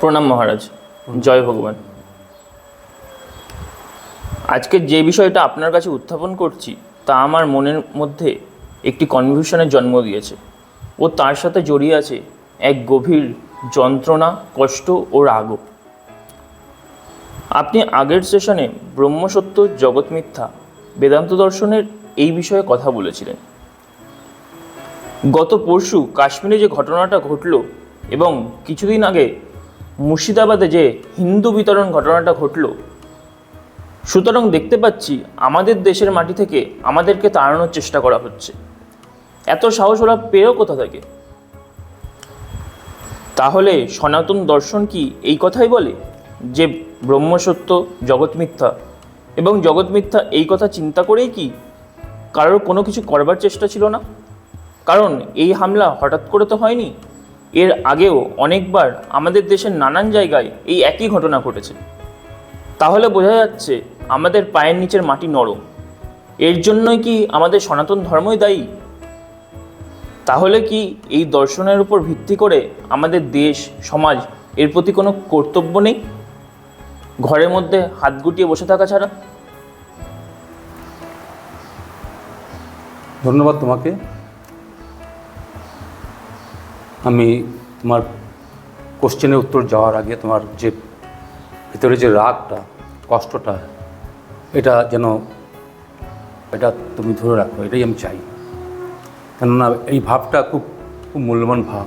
প্রণাম মহারাজ, জয় ভগবান। আজকে যে বিষয়টা আপনার কাছে উত্থাপন করছি, তা আমার মনের মধ্যে একটি কনফিউশনের জন্ম দিয়েছে ও তার সাথে জড়িয়ে আছে এক গভীর যন্ত্রণা, কষ্ট ও রাগও আপনি আগের সেশনে ব্রহ্মসত্য, জগৎ মিথ্যা, বেদান্ত দর্শনের এই বিষয়ে কথা বলেছিলেন। গত পরশু কাশ্মীরে যে ঘটনাটা ঘটল এবং কিছুদিন আগে মুর্শিদাবাদে যে হিন্দু বিতরণ ঘটনাটা ঘটল, সুতরাং দেখতে পাচ্ছি আমাদের দেশের মাটি থেকে আমাদেরকে তাড়ানোর চেষ্টা করা হচ্ছে। এত সাহস ওরা পেয়েও কোথা থেকে? তাহলে সনাতন দর্শন কি এই কথাই বলে? যে ব্রহ্মসত্য জগৎ মিথ্যা। এবং জগৎ মিথ্যা এই কথা চিন্তা করেই কি কারোর কোনো কিছু করবার চেষ্টা ছিল না? কারণ এই হামলা হঠাৎ করে তো হয়নি। এর আগেও অনেকবার আমাদের দেশের নানান জায়গায় এই একই ঘটনা ঘটেছে। তাহলে বোঝা যাচ্ছে আমাদের পায়ের নিচের মাটি নরম। এর জন্যই কি আমাদের সনাতন ধর্মই দায়ী? তাহলে কি এই দর্শনের উপর ভিত্তি করে আমাদের দেশ, সমাজ এর প্রতি কোনো কর্তব্য নেই? ঘরের মধ্যে হাত গুটিয়ে বসে থাকা ছাড়া? ধন্যবাদ তোমাকে। আমি তোমার কোশ্চেনের উত্তর যাওয়ার আগে তোমার যে ভিতরে যে রাগটা, কষ্টটা, এটা যেন, এটা তুমি ধরে রাখো, এটাই আমি চাই। কেননা এই ভাবটা খুব খুব মূল্যবান ভাব।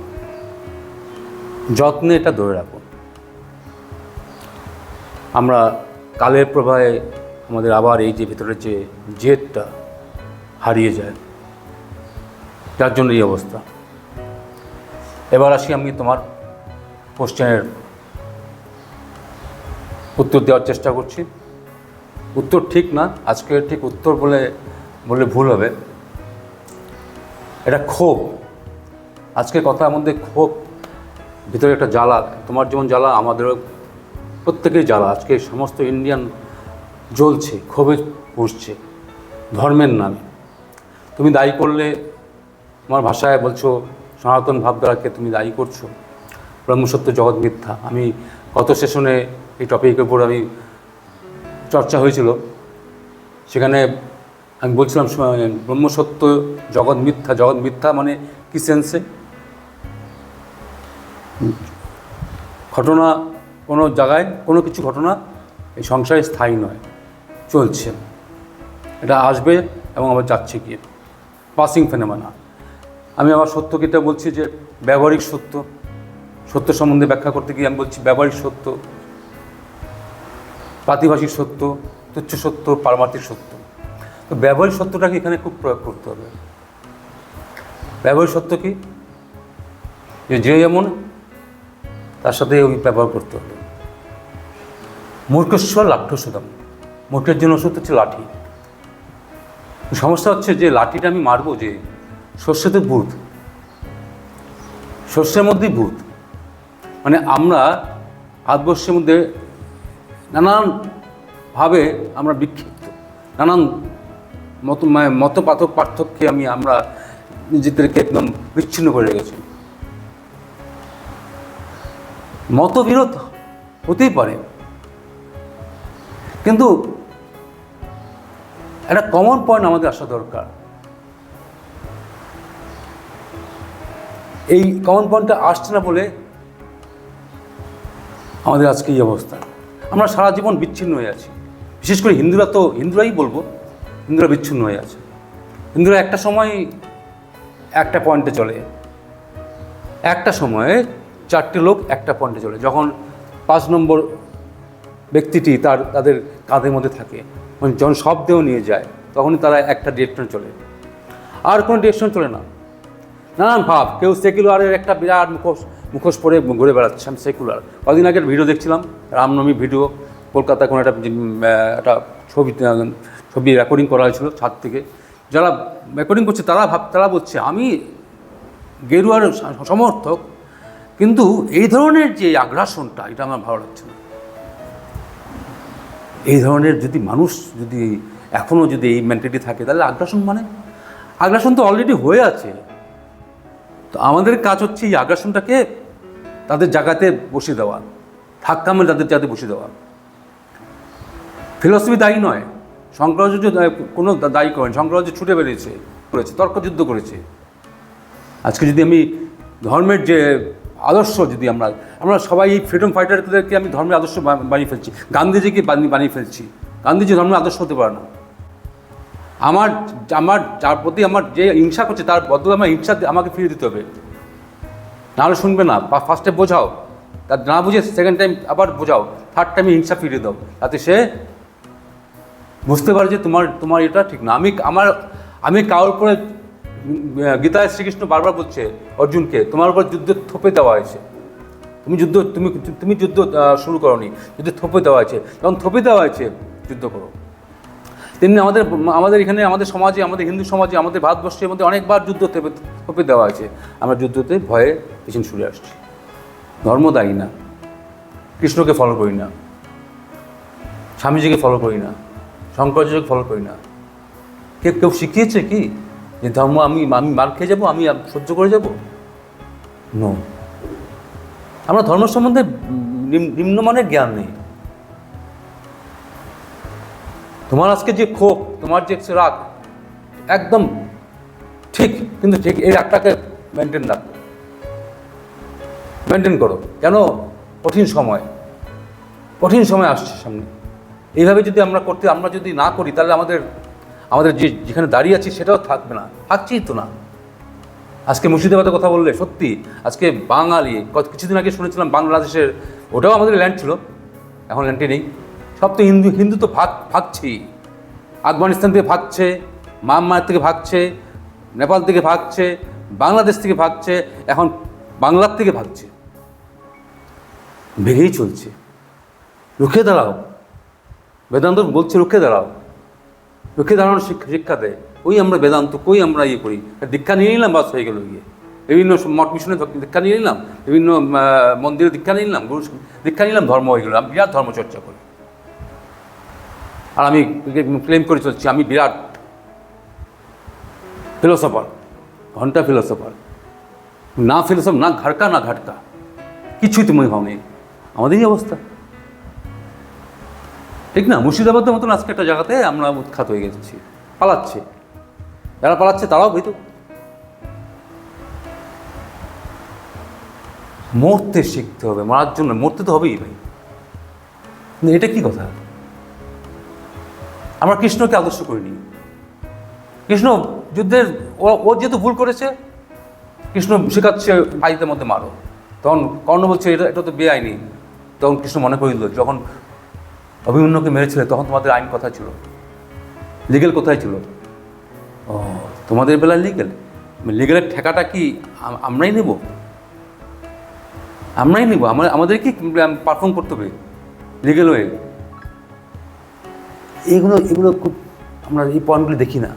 যত্নে এটা ধরে রাখো। আমরা কালের প্রবাহে আমাদের আবার এই যে ভিতরে যে জেদটা হারিয়ে যায়, যার জন্য এই অবস্থা। এবার আসি আমি তোমার কোশ্চেনের উত্তর দেওয়ার চেষ্টা করছি। উত্তর ঠিক না, আজকে ঠিক উত্তর বলে বলে ভুল হবে। এটা ক্ষোভ। আজকে কথার মধ্যে ক্ষোভ, ভিতরে একটা জ্বালা, তোমার যেমন জ্বালা, আমাদেরও প্রত্যেকের জ্বালা। আজকে সমস্ত ইন্ডিয়ান জ্বলছে, ক্ষোভে পুষছে। ধর্মের নামে। তুমি দায়ী করলে, তোমার ভাষায় বলছো সনাতন ভাবধারাকে তুমি দায়ী করছ, ব্রহ্মসত্য জগৎ মিথ্যা। আমি গত সেশনে এই টপিকের উপর আমি চর্চা হয়েছিল। সেখানে আমি বলছিলাম ব্রহ্মসত্য জগৎ মিথ্যা জগৎ মিথ্যা মানে কি সেন্সে ঘটনা কোনো জায়গায় কোনো কিছু ঘটনা এই সংসারে স্থায়ী নয়, চলছে। এটা আসবে এবং আবার যাচ্ছে গিয়ে। পাসিং ফেনেমানা আমি আমার সত্যকেটা বলছি যে ব্যবহারিক সত্য সত্য সম্বন্ধে ব্যাখ্যা করতে গিয়ে আমি বলছি ব্যবহারিক সত্য, প্রাতিভাষিক সত্য, তুচ্ছ সত্য, পারমার্থিক সত্য। তো ব্যবহারিক সত্যটাকে এখানে খুব প্রয়োগ করতে হবে। ব্যবহারিক সত্য কি? যে যে যেমন, তার সাথে ওই ব্যবহার করতে হবে। মূর্খেশ্বর লাঠ্যসুদাম মূর্খের জন্য ওষুধ হচ্ছে লাঠি। সমস্যা হচ্ছে যে লাঠিটা আমি মারবো যে শস্যতে ভূত শস্যের মধ্যেই ভূত মানে আমরা ভারতবর্ষের মধ্যে নানানভাবে আমরা বিক্ষিপ্ত। নানান মত মানে মত পার্থক পার্থক্যে আমি, আমরা নিজেদেরকে একদম বিচ্ছিন্ন করে রেখেছি। মতবিরোধ হতেই পারে। কিন্তু একটা কমন পয়েন্ট আমাদের আসা দরকার। এই কমন পয়েন্টটা আসছে না বলে আমাদের আজকে এই অবস্থা। আমরা সারা জীবন বিচ্ছিন্ন হয়ে আছি। বিশেষ করে হিন্দুরা তো, হিন্দুরাই বলব, হিন্দুরা বিচ্ছিন্ন হয়ে আছে। হিন্দুরা একটা সময় একটা পয়েন্টে চলে। একটা সময়ে চারটে লোক একটা পয়েন্টে চলে। যখন পাঁচ নম্বর ব্যক্তিটি তার, তাদের কাঁধের মধ্যে থাকে, যখন শব্দেও নিয়ে যায়, তখনই তারা একটা ডিরেকশন চলে। আর কোনো ডিরেকশন চলে না। নানান ভাব। কেউ সেকুলারের একটা বিরাট মুখোশ মুখোশ পরে ঘুরে বেড়াচ্ছে। আমি সেকুলার কদিন আগের ভিডিও দেখছিলাম, রামনবমী ভিডিও কলকাতায় কোনো একটা একটা ছবি ছবি রেকর্ডিং করা হয়েছিল ছাদ থেকে। যারা রেকর্ডিং করছে, তারা ভাব, তারা বলছে, আমি গেরুয়ার সমর্থক, কিন্তু এই ধরনের যে আগ্রাসনটা, এটা আমার ভালো লাগছে না। এই ধরনের যদি মানুষ যদি এখনও যদি এই মেন্টালিটি থাকে, তাহলে আগ্রাসন মানে? আগ্রাসন তো অলরেডি হয়ে আছে। তো আমাদের কাজ হচ্ছে এই আগ্রাসনটাকে তাদের জায়গাতে বসিয়ে দেওয়া, ধাক্কা মেরে তাদের যাতে বসে দেওয়া। ফিলসফি দায়ী নয় শঙ্করাচার্য কোনো দায়ী করেন শঙ্করাচার্য ছুটে বেরিয়েছে, করেছে, তর্কযুদ্ধ করেছে। আজকে যদি আমি ধর্মের যে আদর্শ যদি আমরা আমরা সবাই এই ফ্রিডম ফাইটারদেরকে আমি ধর্মের আদর্শ বানিয়ে ফেলছি। গান্ধীজিকে বানিয়ে ফেলছি। গান্ধীজি ধর্মের আদর্শ হতে পারে না। আমার আমার যার প্রতি আমার যে হিংসা করছে, তার বদলে আমার হিংসা আমাকে ফিরিয়ে দিতে হবে। নাহলে শুনবে না, বা ফার্স্টে বোঝাও। তার না বুঝে সেকেন্ড টাইম আবার বোঝাও। থার্ড টাইমে হিংসা ফিরিয়ে দাও। তাতে সে বুঝতে পারে যে তোমার তোমার এটা ঠিক না। আমি, আমার, আমি কারোর উপরে গীতায় শ্রীকৃষ্ণ বারবার বলছে, অর্জুনকে, তোমার উপর যুদ্ধ থপে দেওয়া হয়েছে। তুমি যুদ্ধ, তুমি তুমি যুদ্ধ শুরু করনি। যুদ্ধ থপে দেওয়া হয়েছে। যখন থপে দেওয়া হয়েছে, যুদ্ধ করো। তেমনি আমাদের আমাদের এখানে, আমাদের সমাজে, আমাদের হিন্দু সমাজে, আমাদের ভারতবর্ষের মধ্যে অনেকবার যুদ্ধ থেপে দেওয়া হয়েছে। আমরা যুদ্ধতে ভয়ে পিছন ছুটে আসছি। ধর্ম দায়ী না। কৃষ্ণকে ফলো করি না। স্বামীজিকে ফলো করি না। শঙ্করাচার্যকে ফলো করি না। কেউ কেউ শিখিয়েছে কি? যে ধর্ম আমি আমি মার খেয়ে যাব, আমি সহ্য করে যাব? নো আমরা ধর্ম সম্বন্ধে নিম- নিম্নমানের জ্ঞান নেই। তোমার আজকে যে ক্ষোভ, তোমার যে রাগ একদম ঠিক, কিন্তু ঠিক এই রাগটাকে মেনটেন রাখো। মেনটেন করো। কেন? কঠিন সময়। কঠিন সময় আসছে সামনে। এইভাবে যদি আমরা করতে, আমরা যদি না করি, তাহলে আমাদের আমাদের যে যেখানে দাঁড়িয়ে আছি সেটাও থাকবে না। থাকছেই তো না। আজকে মুর্শিদাবাদের কথা বললে, সত্যি, আজকে বাঙালি কিছুদিন আগে শুনেছিলাম বাংলাদেশের, ওটাও আমাদের ল্যান্ড ছিল। এখন ল্যান্ডে নেই। সব তো হিন্দু হিন্দু তো ভাগ ভাগছেই আফগানিস্তান থেকে ভাগছে, মায়ানমার থেকে ভাগছে, নেপাল থেকে ভাগছে, বাংলাদেশ থেকে ভাগছে, এখন বাংলার থেকে ভাগছে। ভেঙেই চলছে। রুখে দাঁড়াও। বেদান্ত বলছে রুখে দাঁড়াও। রুখে দাঁড়ানোর শিক্ষা শিক্ষা দেয় ওই আমরা বেদান্ত, কই আমরা ইয়ে করি? দীক্ষা নিয়ে নিলাম, বাস হয়ে গেল গিয়ে। বিভিন্ন মঠ মিশনে দীক্ষা নিয়ে নিলাম। বিভিন্ন মন্দিরে দীক্ষা নিয়ে নিলাম দীক্ষা নিলাম, ধর্ম হয়ে গেল। বিরাট ধর্ম চর্চা করি। আর আমি ক্লেম করে চলছি, আমি বিরাট ফিলোসফার ঘণ্টা ফিলোসফার না ফিলোসফ না ঘাটকা না ঘাটকা। কিছুই তুমি হওনি আমাদেরই অবস্থা। ঠিক না? মুর্শিদাবাদের মতন আজকে একটা জায়গাতে আমরা উৎখাত হয়ে গেছি। পালাচ্ছে। যারা পালাচ্ছে তারাও ভীত। মরতে শিখতে হবে, মারার জন্য মরতে তো হবেই ভাই। এটা কি কথা? আমরা কৃষ্ণকে আদর্শ করিনি। কৃষ্ণ যুদ্ধের, ও যেহেতু ভুল করেছে, কৃষ্ণ শেখাচ্ছে ভাইদের মধ্যে মারো। তখন কর্ণ বলছে, এটা এটা তো বেআইনি। তখন কৃষ্ণ মনে করিল, যখন অভিমন্যুকে মেরেছিলে, তখন তোমাদের আইন কোথায় ছিল? লিগেল কোথায় ছিল? ও, তোমাদের বেলা লিগেল? লিগেলের ঠেকাটা কি আমরাই নেব? আমরাই নেব? আমাদের কি পারফর্ম করতে হবে? লিগেল হয়ে এগুলো এগুলো খুব আমরা এই পয়েন্টগুলো দেখি না।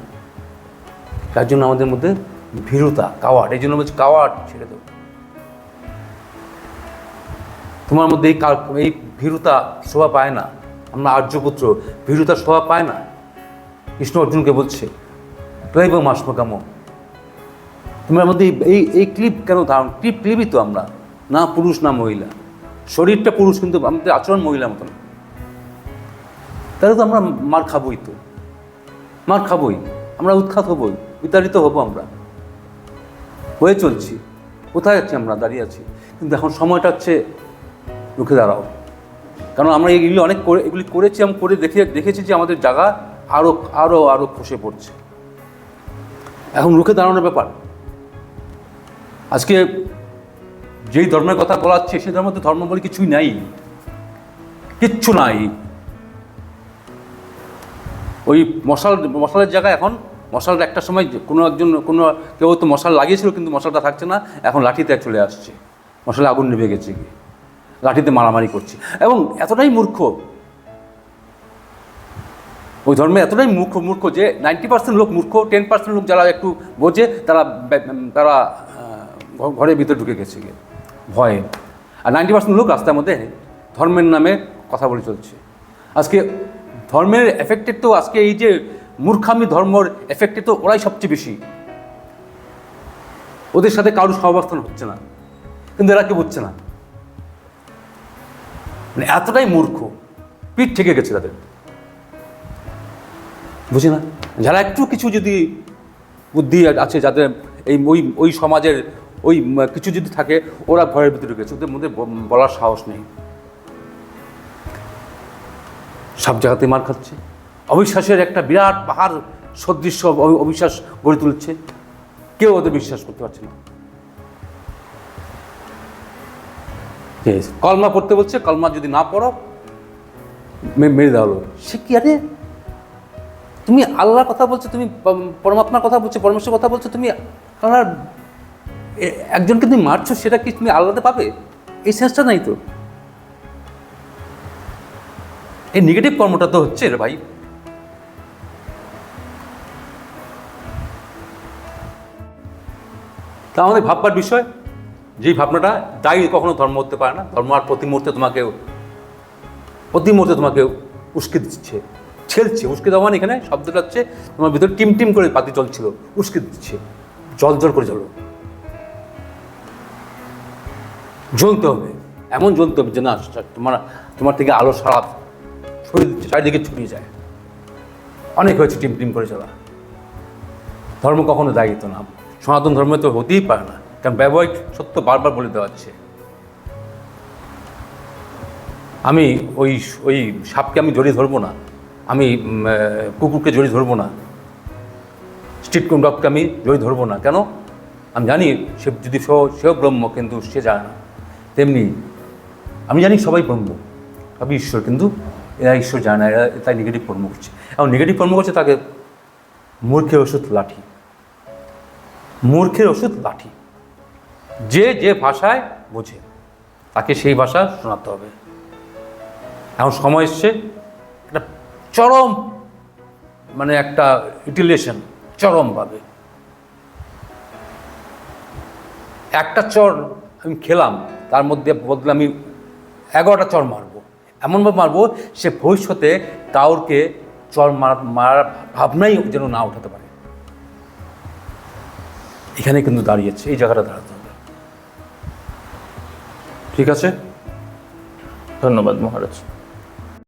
তার জন্য আমাদের মধ্যে ভীরুতা কাওয়াট এই জন্য বলছি কাওয়াট ছেড়ে দেবো তোমার মধ্যে এই এই ভীরুতা শোভা পায় না। আমরা আর্যপুত্র, ভীরুতা শোভা পায় না। কৃষ্ণ অর্জুনকে বলছে দৈব মাসমকাম তোমার মধ্যে এই- এই এই ক্লিপ কেন ধারণ, ক্লিপ, ক্লিপই তো আমরা। না পুরুষ, না মহিলা। শরীরটা পুরুষ, কিন্তু আমাদের আচরণ মহিলার মতন। তাহলে তো আমরা মার খাবই তো। মার খাবই, আমরা উৎখাত হবই, বিতাড়িত হব আমরা। হয়ে চলছি, কোথায় আছি আমরা? দাঁড়িয়ে আছি। কিন্তু এখন সময়টা হচ্ছে, রুখে দাঁড়াও। কারণ আমরা এগুলি অনেক করে, এগুলি করেছি, আমি করে দেখে, দেখেছি যে আমাদের জায়গা আরও আরও আরও খসে পড়ছে। এখন রুখে দাঁড়ানোর ব্যাপার। আজকে যেই ধর্মের কথা বলা হচ্ছে সেই ধর্মের তো ধর্ম বলে কিছুই নাই। কিচ্ছু নাই। ওই মশাল, মশালের জায়গায় এখন মশালটা একটা সময় কোনো একজন, কোনো কেউ তো মশাল লাগিয়েছিল কিন্তু মশালটা থাকছে না, এখন লাঠিতে চলে আসছে। মশালে আগুন নিভে গেছে গিয়ে। লাঠিতে মারামারি করছে। এবং এতটাই মূর্খ, ওই ধর্মে এতটাই মূর্খ মূর্খ যে নাইনটি পার্সেন্ট লোক মূর্খ টেন পার্সেন্ট লোক যারা একটু বোঝে, তারা তারা ঘরের ভিতরে ঢুকে গেছে গিয়ে, ভয়ে। আর নাইনটি পার্সেন্ট লোক রাস্তার মধ্যে ধর্মের নামে কথা বলে চলছে। আজকে ধর্মের এফেক্টেড তো আজকে এই যে মূর্খামি ধর্মর এফেক্টেড তো ওরাই সবচেয়ে বেশি। ওদের সাথে কারোর সহাবস্থান হচ্ছে না। কিন্তু এরা কেউ বুঝছে না। মানে এতটাই মূর্খ। পিঠ থেকে গেছে তাদের। বুঝি না? যারা একটু কিছু যদি বুদ্ধি আছে, যাদের এই ওই ওই সমাজের ওই কিছু যদি থাকে, ওরা ঘরের ভিতরে গেছে। ওদের মধ্যে বলার সাহস নেই। সব জায়গাতে মার খাচ্ছে। অবিশ্বাসের একটা বিরাট পাহাড় সদৃশ্য অবিশ্বাস গড়ে তুলছে। কেউ ওদের বিশ্বাস করতে পারছে না। কলমা পড়তে বলছে, কলমা যদি না পড়ো মেরে দেওয়া হলো। সে কি, আরে? তুমি আল্লাহর কথা বলছো, তুমি পরমাত্মার কথা বলছো পরমেশ্বর কথা বলছো, তুমি একজনকে তুমি মারছো, সেটা কি তুমি আল্লাহতে পাবে? এই সেন্সটা নাই তো। এই নেগেটিভ কর্মটা তো হচ্ছে রে ভাই। তা আমাদের ভাববার বিষয়, যেই ভাবনাটা দায়ী কখনো ধর্ম হতে পারে না, ধর্ম আর প্রতি মুহূর্তে তোমাকে প্রতি মুহূর্তে তোমাকে উস্কে দিচ্ছে, ছেলছে, উস্কে দেওয়া মানে এখানে শব্দটা হচ্ছে তোমার ভিতরে টিম টিম করে পাতি চলছিল উস্কে দিচ্ছে, জল জল করে জ্বলো। জ্বলতে হবে, এমন জ্বলতে হবে যে না, তোমার তোমার থেকে আলো সারা চারিদিকে ছড়িয়ে যায়। অনেক হয়েছে টিম টিম করে চলা। ধর্ম কখনো দায়িত্ব না। সনাতন ধর্মে তো হতেই পারে না। কারণ ব্যবহারিক সত্য বারবার বলে দেওয়া হচ্ছে আমি ওই ওই সাপকে আমি জড়িয়ে ধরবো না। আমি কুকুরকে জড়িয়ে ধরবো না। স্ট্রিট ডগকে আমি জড়িয়ে ধরবো না। কেন? আমি জানি সে, যদি সেও সেও ব্রহ্ম, কিন্তু সে জানে না। তেমনি আমি জানি সবাই ব্রহ্ম। সবই ঈশ্বর, কিন্তু এরা ঈশ্বর জানে না, এরা তাই নেগেটিভ কর্ম করছে। এবং নেগেটিভ কর্ম করছে তাকে মূর্খের ওষুধ লাঠি। মূর্খের ওষুধ লাঠি। যে যে ভাষায় বোঝে, তাকে সেই ভাষা শোনাতে হবে। এখন সময় এসছে, একটা চরম মানে একটা ইটিলেশন চরমভাবে। একটা চর আমি খেলাম, তার মধ্যে বদলে আমি এগারোটা চর মারবো। এমনভাবে মারবো, সে ভবিষ্যতে কাউরকে চর মারা মারার ভাবনাই যেন না উঠাতে পারে। এখানে কিন্তু দাঁড়িয়েছে, এই জায়গাটা দাঁড়াতে হবে। ঠিক আছে? ধন্যবাদ মহারাজ।